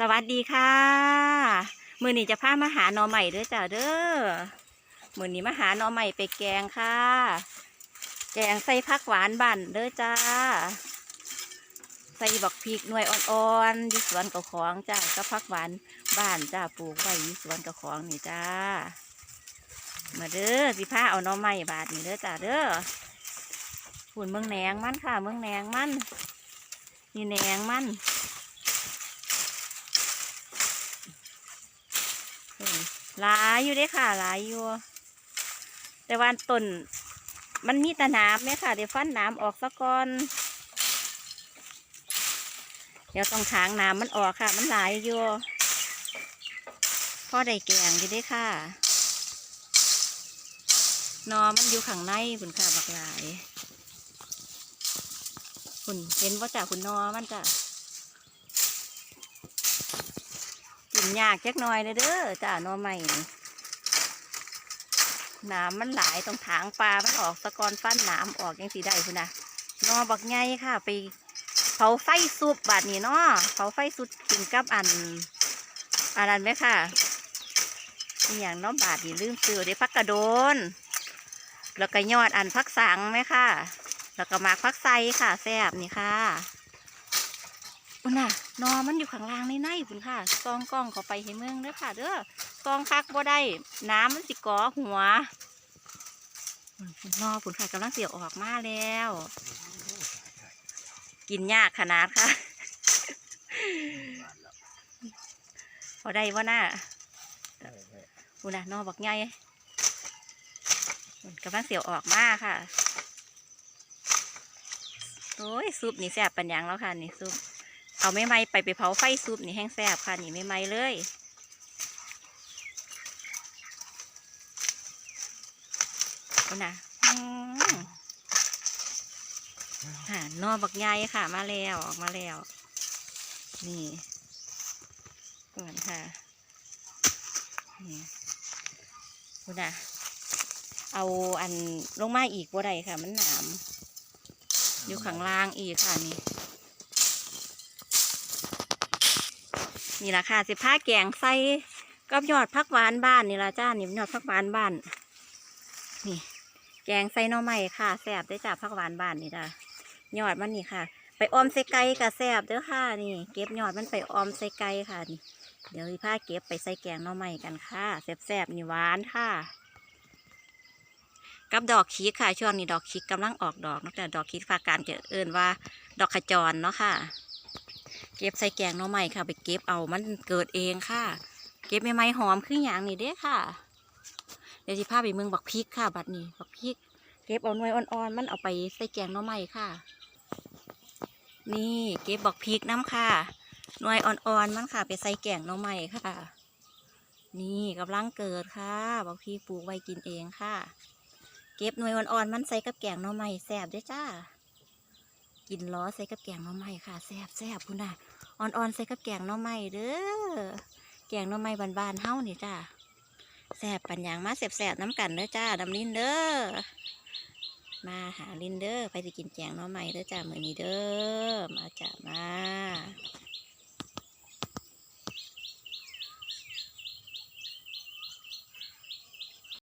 สวัสดีค่ะ มือนี้จะพามาหาหน่อใหม่ด้อจ้าเด้อ มือนี้มาหาหน่อใหม่ไปแกงค่ะ แกงใส่ผักหวานบ้านเด้อจ้า ใส่บักพริกหน่วยอ่อนๆยู่สวนกับของจ้าก็ผักหวานบ้านจ้าปลูกไว้ยู่สวนกับของนี่จ้า มาเด้อสิพาเอาหน่อใหม่บาทนี่เด้อจ้าเด้อหุ่นเมืองแหนงมันค่ะ เมืองแหนงมันนี่แหนงมัน ห็นหลายอยู่เด้ค่ะ หลายอยู่ แต่ว่าต้นมันมีตะน้ำไหมค่ะ เดี๋ยวฟันน้ำออกซะก่อน เดี๋ยวต้องทางน้ำมันออกค่ะ มันหลายอยู่พ่อได้แกงอยู่เด้ค่ะนอมันอยู่ข้างในคุณค่ะบักหลายคุณเห็นว่าจ่าคุณนอมันจ้ะ กิ นยากจักหน่อยเด้อเด้อจ้าหน่อใหม่นี่น้ำมันหลายตรงถางปลา มันออกตะกอนฟันน้ำออกยังสีได้พุ่นะนอบักไงค่ะ ไปเผาไฟซุปบาดนี้เนาะเผาไฟซุปกินกับอันอันนั้นไหมค่ะอย่างน้อบาดนี่ลืมซื้อได้พักกระโดน แล้วก็ยอดอันพักสังไหมค่ะ แล้วก็มากพักไซค่ะแซ่บนี่ค่ะ อุ่นน่ะนอมันอยู่ข้างล่างในในคุณค่ะซองกล้องเขาไปให้เมืองเด้อค่ะ เด้อซองคักบ่ได้ น้ำมันสิก่อหัวนคุณนอคุณค่ะกำลังเสียออกมาแล้ว กินยากขนาดค่ะพอได้ว่าน่าคุณน่ะนอบักไงอุ่นกำลังเสียวออกมาค่ะโอ้ยซุปนี่แซ่บปัญญังแล้วค่ะนี่ซุป เอาไม่ไหมไปไปเผาไฟซุปนี่แห้งแซ่บค่ะนี่ไม่ไหมเลยเอานะค่ะนอบักใหญ่ค่ะ มาแล้วออกมาแล้ว นี่ก่อนค่ะนี่คุณนะเอาอันลงมาอีกว่าใดค่ะ มันหนามอยู่ข้างล่างอีกค่ะนี่ นี่แหละค่ะสิผ้าแกงใส่กับยอดพักหวานบ้านนี่ละจ้านี่ยอดพักหวานบ้าน นี่ แกงใส่น่อไม้ค่ะแซ่บได้จ้าพักหวานบ้านนี่จ้ายอดมันนี่ค่ะ ไปออมใส่ไก่กับแซ่บเด้อค่ะนี่ เก็บยอดมันไปออมใส่ไก่ค่ะนี่เดี๋ยวสิผ้าเก็บไปใส่แกงน่อไม้กันค่ะแซ่บๆนี่หวานค่ะ กับดอกคิกค่ะช่วงนี้ดอกคิกกำลังออกดอกนาะแต่ดอกคิกภาคการจะเอิ่นว่า ดอกขจรเนาะค่ะ เก็บใส่แกงหน่อไม้ค่ะ ไปเก็บเอามันเกิดเองค่ะ เก็บใหม่ๆหอมขึ้นอย่างนี้เด้ค่ะ เดี๋ยวสิพาไปเมืองบักพริกค่ะ บัดนี้บักพริก เก็บเอาหน่วยอ่อนๆมันเอาไปใส่แกงหน่อไม้ค่ะ นี่เก็บบักพริกน้ำค่ะหน่วยอ่อนๆมันค่ะ ไปใส่แกงหน่อไม้ค่ะ นี่กำลังเกิดค่ะบักพริกปลูกไว้กินเองค่ะ เก็บหน่วยอ่อนๆมันใส่กับแกงหน่อไม้แซ่บด้อจ้า กินล้อใส่กับแกงน้อไม้ค่ะแซ่บแซ่บคุณน่ะอ่อนๆใส่กับแกงน้อไม้เด้อแกงน้อไม้บานๆเฮานี่จ้าแซ่บปัญญางมาแซ่บๆน้ำกันเด้อจ้าดำลินเด้อมาหาลินเด้อไปสิกินแกงน้อไม้เด้อจ้ามื้อนี้เด้อมาจ้ามา